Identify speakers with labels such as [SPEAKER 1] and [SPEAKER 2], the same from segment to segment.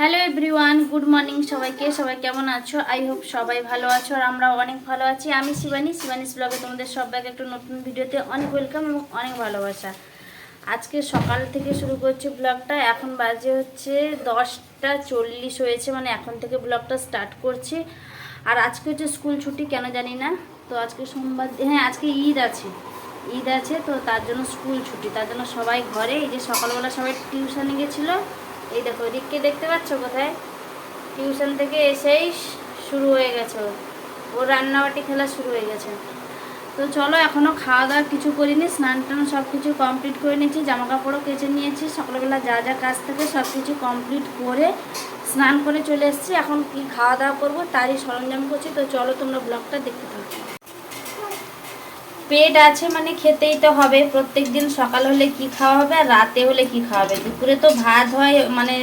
[SPEAKER 1] Hello everyone, good morning সবাইকে। সবাই কেমন আছো? আই হোপ সবাই ভালো আছো আর আমরা অনেক ভালো আছি। আমি শিবানী, শিবানীস ব্লগে তোমাদের সবাইকে একটু নতুন ভিডিওতে অনেক ওয়েলকাম এবং অনেক ভালোবাসা। আজকে সকাল থেকে শুরু করছি ব্লগটা। এখন বাজে হচ্ছে দশটা চল্লিশ হয়েছে মানে এখন থেকে ব্লগটা স্টার্ট করছি। আর আজকে হচ্ছে স্কুল ছুটি, কেন জানি না? তো আজকে সোমবার হ্যাঁ আজকে ঈদ আছে। ঈদ আছে, তো তার জন্য স্কুল ছুটি। তার জন্য সবাই ঘরে, এই যে সকালবেলা সবাই টিউশনে গেছিল। এই দেখো রিককে দেখতে পাচ্ছ কোথায়? টিউশন থেকে এসেই শুরু হয়ে গেছে। ওর রান্নাবাটি খেলা শুরু হয়ে গেছে। তো চলো এখনও খাওয়া দাওয়া কিছু করিনি, স্নান টান সব কিছু কমপ্লিট করে নিয়েছি জামা কাপড়ও কেচে নিয়েছি, সকালবেলা যা যা কাজ থাকে সব কিছু কমপ্লিট করে স্নান করে চলে এসেছি। এখন কি খাওয়া দাওয়া করব তারই সরঞ্জাম করছি। তো চলো, তোমরা ব্লগটা দেখতে থাকো। পেট আছে মানে খেতেই তো হবে। প্রত্যেক দিন সকাল হলে কি খাওয়া হবে আর রাতে হলে কি খাওয়া হবে? দুপুরে তো ভাত হয় মানে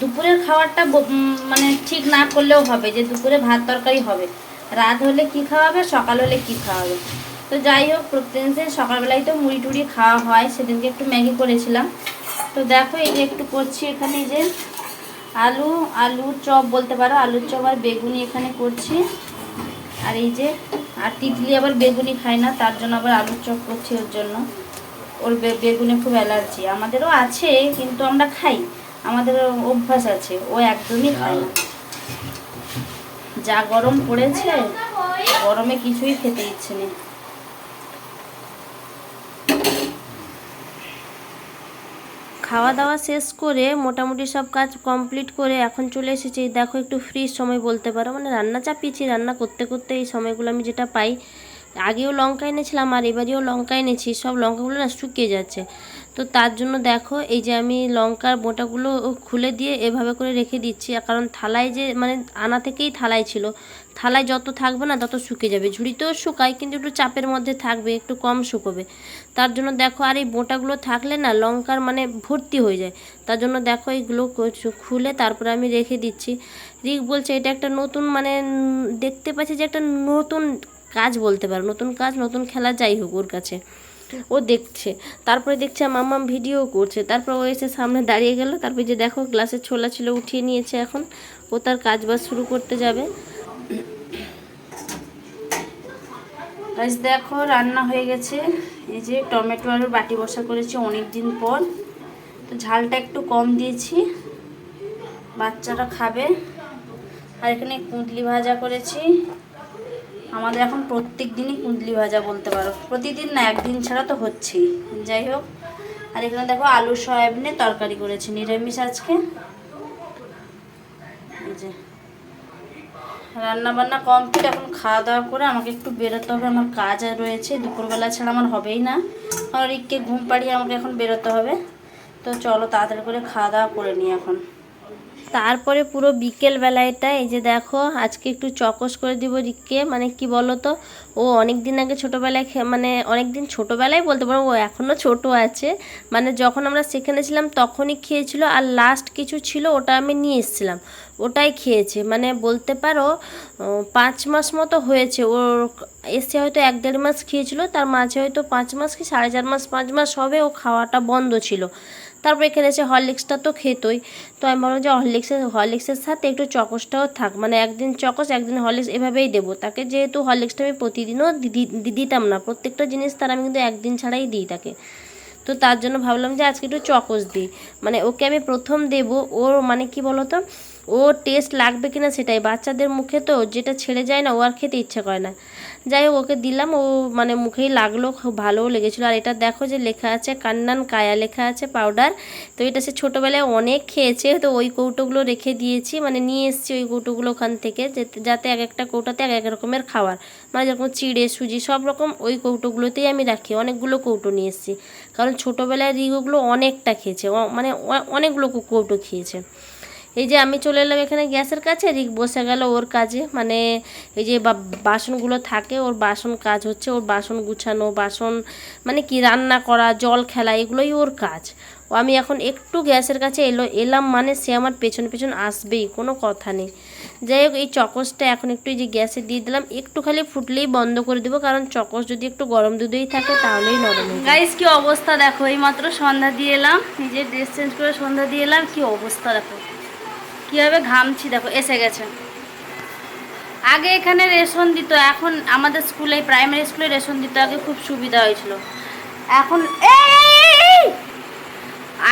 [SPEAKER 1] দুপুরের খাবারটা মানে ঠিক না করলেও হবে যে দুপুরে ভাত তরকারি হবে। রাত হলে কি খাওয়া হবে, সকাল হলে কি খাওয়া হবে? তো যাই হোক প্রত্যেকদিন সে সকালবেলায় তো মুড়ি টুড়ি খাওয়া হয়, সেদিনকে একটু ম্যাগি করেছিলাম। তো দেখো, এই যে একটু করছি এখানে যে আলু, আলুর চপ বলতে পারো। আলুর চপ আর বেগুনি এখানে করছি। আর এই যে আর তিতলি আবার বেগুনি খায় না, তার জন্য আবার আলুর চপ করছি ওর জন্য। ওর বেগুনে খুব অ্যালার্জি। আমাদেরও আছে, কিন্তু আমরা খাই। আমাদের অভ্যাস আছে, ও একদমই খায় না। যা গরম পড়েছে, গরমে কিছুই খেতে ইচ্ছে নেই। খাওয়া দাওয়া শেষ করে মোটামুটি সব কাজ কমপ্লিট করে এখন চলে এসেছি। দেখো একটু ফ্রি সময় বলতে পারো। মানে রান্না চাপিয়েছি, রান্না করতে করতে এই সময়গুলো আমি যেটা পাই। আগেও লঙ্কা এনেছিলাম আর এবারেও লঙ্কা এনেছি। সব লঙ্কাগুলো না শুকিয়ে যাচ্ছে। তো তার জন্য দেখো, এই যে আমি লঙ্কার বোঁটাগুলো খুলে দিয়ে এভাবে করে রেখে দিচ্ছি কারণ থালায় যে মানে আনা থেকেই থালায় ছিল। থালায় যত থাকবে না তত শুকিয়ে যাবে। ঝুড়িতেও শুকায়, কিন্তু একটু চাপের মধ্যে থাকবে, একটু কম শুকোবে। তার জন্য দেখো, আর এই বোঁটাগুলো থাকলে না লঙ্কার মানে ভর্তি হয়ে যায়। তার জন্য দেখো, এইগুলো খুলে তারপরে আমি রেখে দিচ্ছি। রিক বলছে, এটা একটা নতুন মানে দেখতে পাচ্ছি যে একটা নতুন কাজ বলতে পারো। নতুন কাজ, নতুন খেলা যাই হোক ওর কাছে। ও দেখছে। তারপরে দেখছে মাম্মাম ভিডিও করছে। তারপর ও এসে সামনে দাঁড়িয়ে গেল। তারপরে যে দেখো গ্লাসের ছোলা ছিল, উঠিয়ে নিয়েছে এখন। ও তার কাজ বাজ শুরু করতে যাবে। আজ দেখো, রান্না হয়ে গেছে। এই যে টমেটো আলুর বাটি বসা করেছি অনেক দিন পর। তো ঝালটা একটু কম দিয়েছি। বাচ্চারা খাবে। আর এখানে কুঁদলি ভাজা করেছি। আমাদের এখন প্রত্যেক দিনই কুঁদলি ভাজা বলতে পারো। প্রতিদিন না, একদিন ছাড়া তো হচ্ছেই। যাই হোক, আর এখানে দেখো আলু সয়াবিনের তরকারি করেছি, নিরামিষ আজকে। রান্না বান্না কমপ্লিট এখন খাওয়া দাওয়া করে আমাকে একটু বেরোতে হবে, আমার কাজ আর রয়েছে, দুপুরবেলা ছাড়া আমার হবেই না। কারণ রিককে ঘুম পাড়িয়ে আমাকে এখন বেরোতে হবে। তো চলো তাড়াতাড়ি করে খাওয়া দাওয়া করে নিই এখন। তারপরে পুরো বিকেল বেলায়টা, এই যে দেখো, আজকে একটু চকস করে দিব রিককে মানে কি বলো তো ও অনেক দিন আগে ছোটোবেলায় মানে অনেক দিন ছোটোবেলায় বলতে পারো, ও এখনও ছোট আছে মানে যখন আমরা সেখানে ছিলাম তখনই খেয়েছিল, আর লাস্ট কিছু ছিল ওটা আমি নিয়ে এসেছিলাম, ওটাই খেয়েছে মানে বলতে পারো পাঁচ মাস মতো হয়েছে, ওর এসে হয়তো এক দেড় মাস খেয়েছিল, তার মাঝে হয়তো পাঁচ মাস কি সাড়ে চার মাস, পাঁচ মাস হবে, ও খাওয়াটা বন্ধ ছিল। তারপর এখানে এসে হরলিক্সটা তো খেতই। তো আমি বললাম যে হরলিক্সের হরলিক্সের সাথে একটু চকসটাও থাক। মানে একদিন চকস একদিন হরলিক্স এভাবেই দেবো। তাকে যেহেতু হরলিক্সটা আমি প্রতিদিনও দিতাম না, প্রত্যেকটা জিনিস তার আমি কিন্তু একদিন ছাড়াই দিই তাকে। তো তার জন্য ভাবলাম যে আজকে একটু চকস দিই। মানে ওকে আমি প্রথম দেব, ওর মানে কি বলতো? ও টেস্ট লাগবে কিনা সেটাই। বাচ্চাদের মুখে তো যেটা ছেড়ে যায় না, ও আর খেতে ইচ্ছা করে না। যাই হোক, ওকে দিলাম। ও মানে মুখেই লাগল, খুব ভালোও লেগেছিলো। আর এটা দেখো যে লেখা আছে, কান্নান কায়া লেখা আছে পাউডার তো এটা সে ছোটোবেলায় অনেক খেয়েছে। তো ওই কৌটোগুলো রেখে দিয়েছি। মানে নিয়ে এসেছি ওই কৌটোগুলো ওখান থেকে, যাতে- এক একটা কৌটাতে এক এক রকমের খাবার। মানে যেরকম চিড়ে, সুজি, সব রকম ওই কৌটোগুলোতেই আমি রাখি। অনেকগুলো কৌটো নিয়ে এসেছি। কারণ ছোটোবেলায় রিগোগুলো অনেকটা খেয়েছে। মানে অনেকগুলো কৌটো খেয়েছে। এই যে আমি চলে এলাম এখানে গ্যাসের কাছে রিক বসে গেল ওর কাজে। মানে এই যে বাসনগুলো থাকে, ওর বাসন কাজ হচ্ছে, ওর বাসন গুছানো, বাসন মানে কি রান্না করা, জল খেলা, এগুলোই ওর কাজ। ও আমি এখন একটু গ্যাসের কাছে এলো, এলাম মানে সে আমার পেছন পেছন আসবেই, কোনো কথা নেই। যাই হোক, এই চকসটা এখন একটু এই যে গ্যাসে দিয়ে দিলাম, একটু খালি ফুটলেই বন্ধ করে দেবো, কারণ চকস যদি একটু গরম দুধেই থাকে, তাহলেই নরম গাইস কি অবস্থা দেখো এই মাত্র সন্ধ্যা দিয়ে এলাম, নিজের ড্রেস চেঞ্জ করে সন্ধ্যা দিয়ে এলাম, কি অবস্থা দেখো। কীভাবে ঘামছি দেখো, এসে গেছে। আগে এখানে রেশন দিত, এখন আমাদের স্কুলে, প্রাইমারি স্কুলে রেশন দিত, আগে খুব সুবিধা হয়েছিল। এখন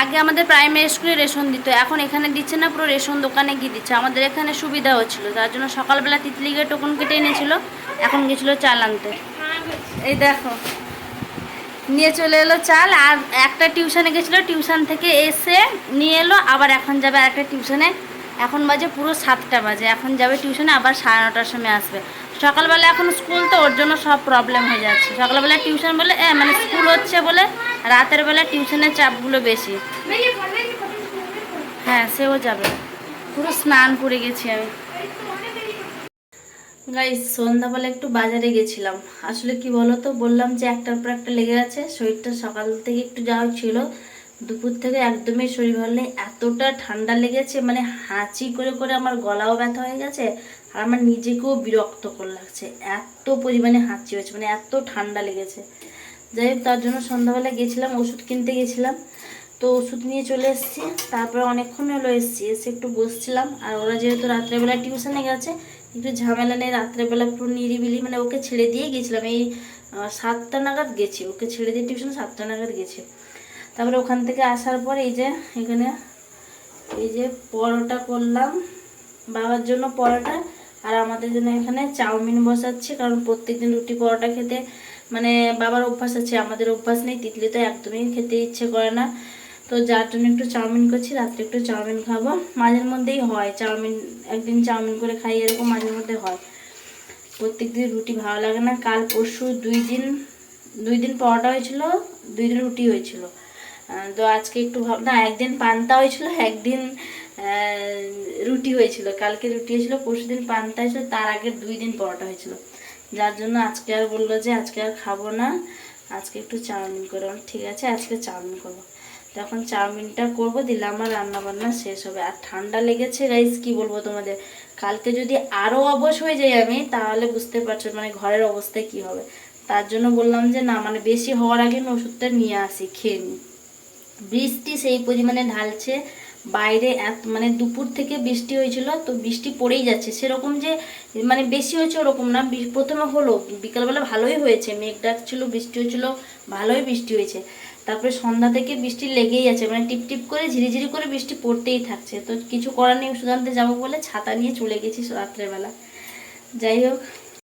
[SPEAKER 1] আগে আমাদের প্রাইমারি স্কুলে রেশন দিত, এখন এখানে দিচ্ছে না, পুরো রেশন দোকানে গিয়ে দিচ্ছে। আমাদের এখানে সুবিধা হচ্ছিল তার জন্য সকালবেলা তিতলি গিয়ে টোকন কেটে এনেছিল, এখন গেছিল চাল আনতে। এই দেখো, নিয়ে চলে এলো চাল, আর একটা টিউশনে গেছিল, টিউশন থেকে এসে নিয়ে এলো, আবার এখন যাবে আর একটা টিউশনে এখন বাজে পুরো সাতটা বাজে। এখন যাবে টিউশনে আবার সাড়ে নটার সময় আসবে। সকালবেলা এখন স্কুল তো, ওর জন্য সব প্রবলেম হয়ে যাচ্ছে। সকালবেলা টিউশন বলে মানে স্কুল হচ্ছে বলে, রাতের বেলা টিউশনের চাপগুলো বেশি। হ্যাঁ সেও যাবে। পুরো স্নান করে গেছি আমি। গাইস সন্ধ্যাবেলা একটু বাজারে গেছিলাম। আসলে কি বলো তো বললাম যে একটার পর একটা লেগে আছে, শরীরটা সকাল থেকে একটু যাওয়া ছিল। দুপুর থেকে একদমই শরীর ভালো নেই। এতটা ঠান্ডা লেগেছে মানে হাঁচি করে করে আমার গলাও ব্যথা হয়ে গেছে আর আমার নিজেকেও বিরক্ত করে লাগছে। এত পরিমাণে হাঁচি হয়েছে মানে এত ঠান্ডা লেগেছে। যাই হোক, তার জন্য সন্ধ্যাবেলা গেছিলাম, ওষুধ কিনতে গেছিলাম। তো ওষুধ নিয়ে চলে এসেছি, তারপরে অনেকক্ষণ হলো এসেছি, এসে একটু বসছিলাম। আর ওরা যেহেতু রাত্রেবেলা টিউশনে গেছে, একটু ঝামেলা নেই, রাত্রেবেলা পুরো নিরিবিলি মানে ওকে ছেড়ে দিয়ে গেছিলাম। এই সাতটা নাগাদ গেছি, ওকে ছেড়ে দিয়ে টিউশন সাতটা নাগাদ গেছি। তারপরে ওখান থেকে আসার পর এই যে এখানে এই যে পরোটা করলাম। বাবার জন্য পরোটা আর আমাদের জন্য এখানে চাউমিন বসাচ্ছি, কারণ প্রত্যেকদিন রুটি পরোটা খেতে মানে বাবার অভ্যাস আছে, আমাদের অভ্যাস নেই, তিতলি তো একদমই খেতে ইচ্ছে করে না। তো যার জন্য একটু চাউমিন করছি, রাত্রে একটু চাউমিন খাব। মাঝের মধ্যেই হয়, চাউমিন একদিন চাউমিন করে খাই, এরকম মাঝের মধ্যে হয়। প্রত্যেকদিন রুটি ভালো লাগে না। কাল পরশু দুই দিন দুই দিন পরোটা হয়েছিল, দুই দিন রুটি হয়েছিল। তো আজকে একটু ভাব না, একদিন পান্তা হয়েছিল, একদিন রুটি হয়েছিল। কালকে রুটি হয়েছিল, পরশু দিন পান্তা হয়েছিল, তার আগে দুই দিন পরোটা হয়েছিল। যার জন্য আজকে আর বলল যে, আজকে আর খাব না। আজকে একটু চাউমিন করে। ঠিক আছে, আজকে চাউমিন করব। তখন চাউমিনটা করব দিলে আমার রান্না বান্না শেষ হবে। আর ঠান্ডা লেগেছে গাইস কি বলব তোমাদের? কালকে যদি আরও অবশ হয়ে যাই আমি, তাহলে বুঝতে পারছ মানে ঘরের অবস্থায় কি হবে। তার জন্য বললাম যে, না মানে বেশি হওয়ার আগে আমি ওষুধটা নিয়ে আসি, খেয়ে নিই। বৃষ্টি সেই পরিমাণে ঢালছে। বাইরে এত মানে দুপুর থেকে বৃষ্টি হয়েছিল, তো বৃষ্টি পড়েই যাচ্ছে। সেরকম যে মানে বেশি হয়েছে ওরকম না। প্রথমে হলো, বিকালবেলা ভালোই হয়েছে। মেঘ ডাকছিল বৃষ্টি হয়েছিল, ভালোই বৃষ্টি হয়েছে। তারপরে সন্ধ্যা থেকে বৃষ্টি লেগেই আছে। মানে টিপ টিপ করে ঝিরিঝিরি করে বৃষ্টি পড়তেই থাকছে। তো কিছু করার নেই আনতে যাব বলে ছাতা নিয়ে চলে গেছি রাত্রেবেলা। যাই হোক